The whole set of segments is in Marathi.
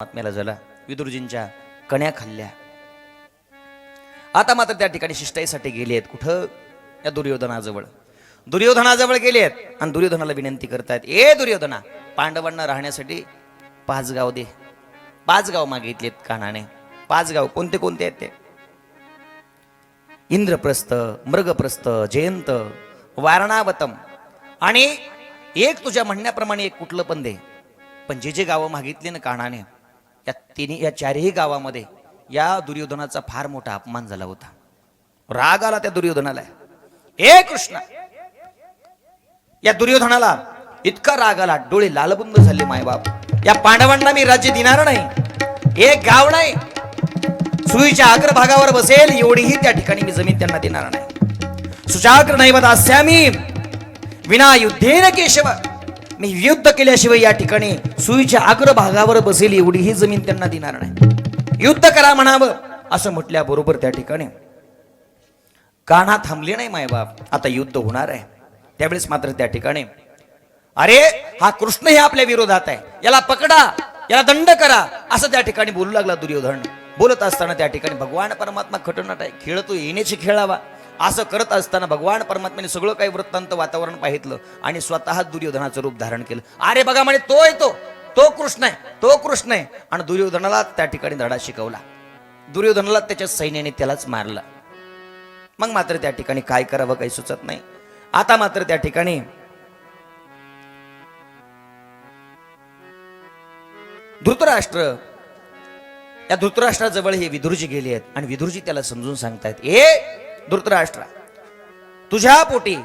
महात्म्याला झाला विदुरजींच्या कण्या खाल्ल्या. आता मात्र त्या ठिकाणी शिष्टाईसाठी गेले आहेत कुठं? या दुर्योधनाजवळ. दुर्योधनाजवळ गेले आहेत आणि दुर्योधनाला विनंती करतायत ए दुर्योधना पांडवांना राहण्यासाठी पाच गाव दे. पाच गाव मागितलेत कानाने. पाच गाव कोणते कोणते आहेत ते? इंद्रप्रस्थ मृगप्रस्थ जयंत वारणावतम आणि एक तुझ्या म्हणण्याप्रमाणे एक कुठलं पण दे. पण जे जे गावं मागितली ना कानाने या तिन्ही या चारही गावामध्ये या दुर्योधनाचा फार मोठा अपमान झाला होता. राग आला त्या दुर्योधनाला. ए कृष्ण! या दुर्योधनाला इतका राग आला डोळे लालबुंद झाले मायबाप. या पांडवांना मी राज्य देणार नाही. हे गाव नाही. सुईच्या अग्रभागावर बसेल एवढीही त्या ठिकाणी मी जमीन त्यांना देणार नाही. सुचाग्र नैवत अस्यामी विना युद्धेन केशव मी युद्ध केल्याशिवाय या ठिकाणी सुईच्या अग्रभागावर बसेल एवढी ही जमीन त्यांना देणार नाही. युद्ध करा म्हणावं असं म्हटल्याबरोबर त्या ठिकाणी कान्हा थांबले नाही मायबाप आता युद्ध होणार आहे. त्यावेळेस मात्र त्या ठिकाणी अरे हा कृष्ण हे आपल्या विरोधात आहे. याला पकडा याला दंड करा असं त्या ठिकाणी बोलू लागला दुर्योधन. बोलत असताना त्या ठिकाणी भगवान परमात्मा खटनाट आहे. खेळ तो येण्याची खेळावा असं करत असताना भगवान परमात्म्याने सगळं काही वृत्तांत वातावरण पाहितलं आणि स्वतः दुर्योधनाचं रूप धारण केलं. अरे बघा म्हणे तो येतो. तो कृष्ण आहे. तो कृष्ण आहे. आणि दुर्योधनाला त्या ठिकाणी धडा शिकवला. दुर्योधनाला त्याच्या सैन्याने त्यालाच मारला. मग मात्र त्या ठिकाणी काय करावं काही सुचत नाही. आता मात्र त्या ठिकाणी धृतराष्ट्र या धृतराष्ट्राजवळ हे विदुरजी गेले आहेत. आणि विदुरजी त्याला समजून सांगतायत ए धृतराष्ट्रा. तुझ्या पोटी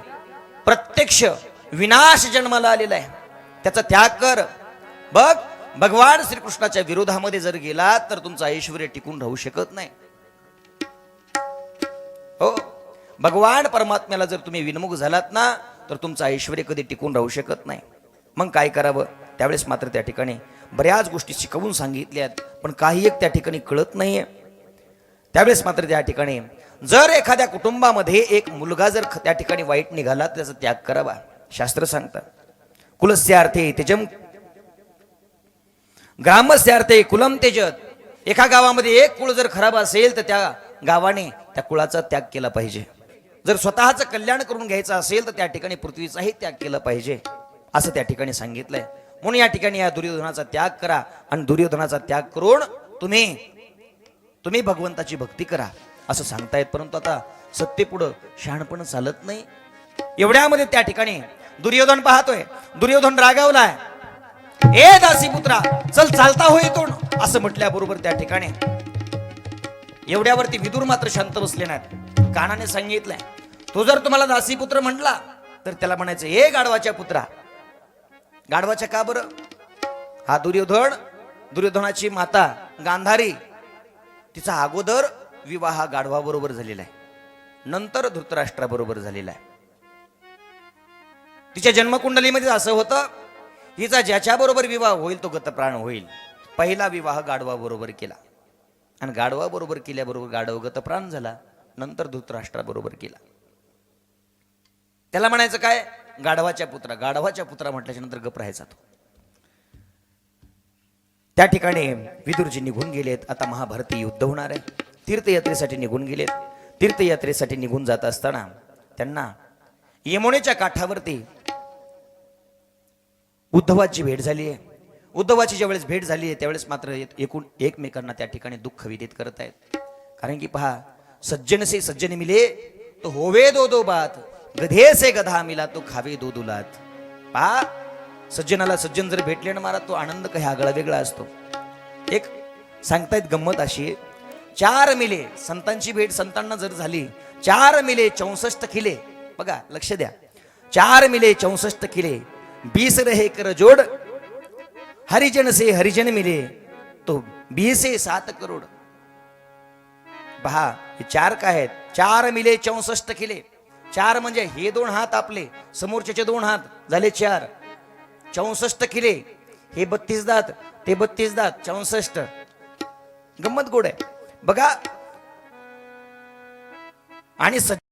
प्रत्यक्ष विनाश जन्माला आलेला आहे. त्याचा त्याग कर. बघ भगवान श्रीकृष्णाच्या विरोधामध्ये जर गेला तर तुमचं ऐश्वर टिकून राहू शकत नाही. हो? भगवान परमात्म्याला जर तुम्ही विनमुख झालात ना तर तुमचं ऐश्वर कधी टिकून राहू शकत नाही. मग काय करावं? त्यावेळेस मात्र त्या ठिकाणी बऱ्याच गोष्टी शिकवून सांगितल्यात पण काही एक त्या ठिकाणी कळत नाहीये. त्यावेळेस मात्र त्या ठिकाणी जर एखाद्या कुटुंबामध्ये एक मुलगा जर ख- त्या ठिकाणी वाईट निघाला तर त्याचा त्याग करावा. शास्त्र सांगतात कुलस्यार्थे तेजम. ग्रामस्यार्थे कुलम तेजत. एका गावामध्ये एक कुळ जर खराब असेल तर त्या गावाने त्या कुळाचा त्याग केला पाहिजे. जर स्वतःचं कल्याण करून घ्यायचं असेल तर त्या ठिकाणी पृथ्वीचाही त्याग केला पाहिजे. असं त्या ठिकाणी सांगितलंय. म्हणून या ठिकाणी या दुर्योधनाचा त्याग करा आणि दुर्योधनाचा त्याग करून तुम्ही तुम्ही भगवंताची भक्ती करा. असं सांगतायत परंतु आता सत्तेपुढं शहाणपण चालत नाही. एवढ्यामध्ये त्या ठिकाणी दुर्योधन पाहतोय. दुर्योधन रागावलाय. ए दासी पुत्रा चल चालता हो इथून. असं म्हटल्याबरोबर त्या ठिकाणी एवढ्यावरती विदूर मात्र शांत बसले नाहीत. कानाने सांगितलंय तो जर तुम्हाला दासी पुत्र म्हटला तर त्याला म्हणायचं ए गाढवाच्या पुत्रा गाढवाच्या का बरं? हा दुर्योधन दुर्योधनाची माता गांधारी तिचा अगोदर विवाह गाढवाबरोबर झालेला आहे. नंतर धृतराष्ट्राबरोबर झालेला आहे. तिच्या जन्मकुंडलीमध्ये असं होतं हिचा ज्याच्याबरोबर विवाह होईल तो गतप्राण होईल. पहिला विवाह गाढवाबरोबर केला. आणि गाढवा बरोबर केल्याबरोबर गाढव गतप्राण झाला नंतर धृतराष्ट्राबरोबर केला. त्याला म्हणायचं काय? गाढवाच्या पुत्रा गाढवाच्या पुत्रा म्हटल्याच्या नंतर गप राहायचा तो. त्या ठिकाणी विदुरजी निघून गेलेत. आता महाभारती युद्ध होणार आहे. तीर्थयात्रेसाठी निघून गेलेत. तीर्थयात्रेसाठी निघून जात असताना त्यांना यमुनेच्या काठावरती उद्धवाची भेट झाली आहे. उद्धवाची ज्यावेळेस भेट झाली आहे त्यावेळेस मात्र एकूण एकमेकांना त्या ठिकाणी दुःख विदित करत आहेत. कारण की पहा सज्जन से सज्जन मिले तो होवे दो दो बात गधे से गधा मिला तो खावे दो दुलात. पहा सज्जनाला सज्जन जर भेटले ना मला तो आनंद काही आगळा वेगळा असतो. एक सांगतायत गंमत अशी आहे. चार मिले संतांची भेट संतांना जर झाली चार मिले चौसष्ट किले बघा लक्ष द्या. चार मिले चौसष्ट किले बीस रहे कर जोड हरिजन से हरिजन मिले तो बीसे सात करोड. पहा हे चार काय आहेत? चार मिले चौसष्ट किले. चार म्हणजे हे दोन हात आपले समोरच्याचे दोन हात झाले चार. चौसष्ट किले हे बत्तीस दात ते बत्तीस दात चौसष्ट. गंमत गोड आहे. बघा. आणि सज्ज